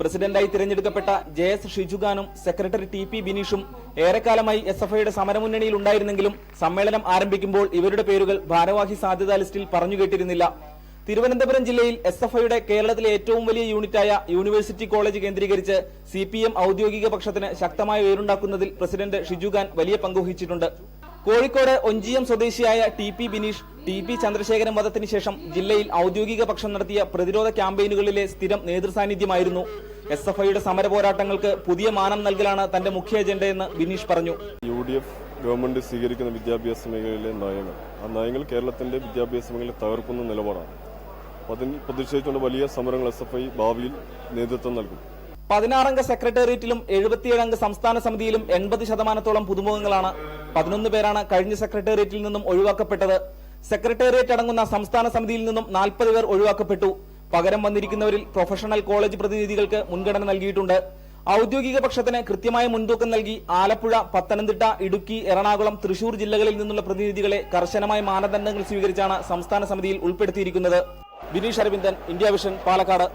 പ്രസിഡന്റായി തിരഞ്ഞെടുക്കപ്പെട്ട J S ഷിജുഖാനും സെക്രട്ടറി ടി പി ബിനീഷും ഏറെക്കാലമായി എസ് എഫ് ഐയുടെ സമരമുന്നണിയിൽ ഉണ്ടായിരുന്നെങ്കിലും സമ്മേളനം ആരംഭിക്കുമ്പോൾ ഇവരുടെ പേരുകൾ ഭാരവാഹി സാധ്യതാ ലിസ്റ്റിൽ പറഞ്ഞു കേട്ടിരുന്നില്ല. തിരുവനന്തപുരം ജില്ലയിൽ എസ് എഫ് ഐയുടെ കേരളത്തിലെ ഏറ്റവും വലിയ യൂണിറ്റായ യൂണിവേഴ്സിറ്റി കോളേജ് കേന്ദ്രീകരിച്ച് സി പി എം ഔദ്യോഗിക പക്ഷത്തിന് ശക്തമായ വേരുണ്ടാക്കുന്നതിൽ പ്രസിഡന്റ് ഷിജുഖാൻ വലിയ പങ്കുവഹിച്ചിട്ടുണ്ട് കോഴിക്കോട് ഒഞ്ചിയം സ്വദേശിയായ T P Bineesh T P Chandrasekharan വധത്തിന് ശേഷം ജില്ലയിൽ ഔദ്യോഗിക പക്ഷം നടത്തിയ പ്രതിരോധ ക്യാമ്പയിനുകളിലെ സ്ഥിരം നേതൃസാന്നിധ്യമായിരുന്നു. എസ് എഫ് ഐയുടെ സമര പോരാട്ടങ്ങൾക്ക് പുതിയ മാനം നൽകലാണ് തന്റെ മുഖ്യ അജണ്ടയെന്ന് ബിനീഷ് പറഞ്ഞു. യു ഡി എഫ് ഗവൺമെന്റ് സ്വീകരിക്കുന്ന വിദ്യാഭ്യാസ മേഖലയിലെ നയങ്ങൾ. ആ നയങ്ങൾ കേരളത്തിന്റെ വിദ്യാഭ്യാസ മേഖലയെ തകർക്കുന്ന നിലപാടാണ്. അതിൽ പ്രതിഷേധിച്ചുകൊണ്ട് വലിയ സമരങ്ങൾ എസ് എഫ് ഐ ഭാവിയിൽ നേതൃത്വം നൽകും. പതിനാറംഗ സെക്രട്ടേറിയറ്റിലും എഴുപത്തിയേഴംഗ സംസ്ഥാന സമിതിയിലും എൺപത് ശതമാനത്തോളം പുതുമുഖങ്ങളാണ്. പതിനൊന്ന് പേരാണ് കഴിഞ്ഞ സെക്രട്ടേറിയറ്റിൽ നിന്നും ഒഴിവാക്കപ്പെട്ടത്. സെക്രട്ടേറിയറ്റ് അടങ്ങുന്ന സംസ്ഥാന സമിതിയിൽ നിന്നും നാൽപ്പത് പേർ ഒഴിവാക്കപ്പെട്ടു. പകരം വന്നിരിക്കുന്നവരിൽ പ്രൊഫഷണൽ കോളേജ് പ്രതിനിധികൾക്ക് മുൻഗണന നൽകിയിട്ടുണ്ട്. ഔദ്യോഗിക പക്ഷത്തിന് കൃത്യമായ മുൻതൂക്കം നൽകി ആലപ്പുഴ പത്തനംതിട്ട ഇടുക്കി എറണാകുളം തൃശൂർ ജില്ലകളിൽ നിന്നുള്ള പ്രതിനിധികളെ കർശനമായ മാനദണ്ഡങ്ങൾ സ്വീകരിച്ചാണ് സംസ്ഥാന സമിതിയിൽ ഉൾപ്പെടുത്തിയിരിക്കുന്നത്. Vineesh Aravindan India Vision Palakkad.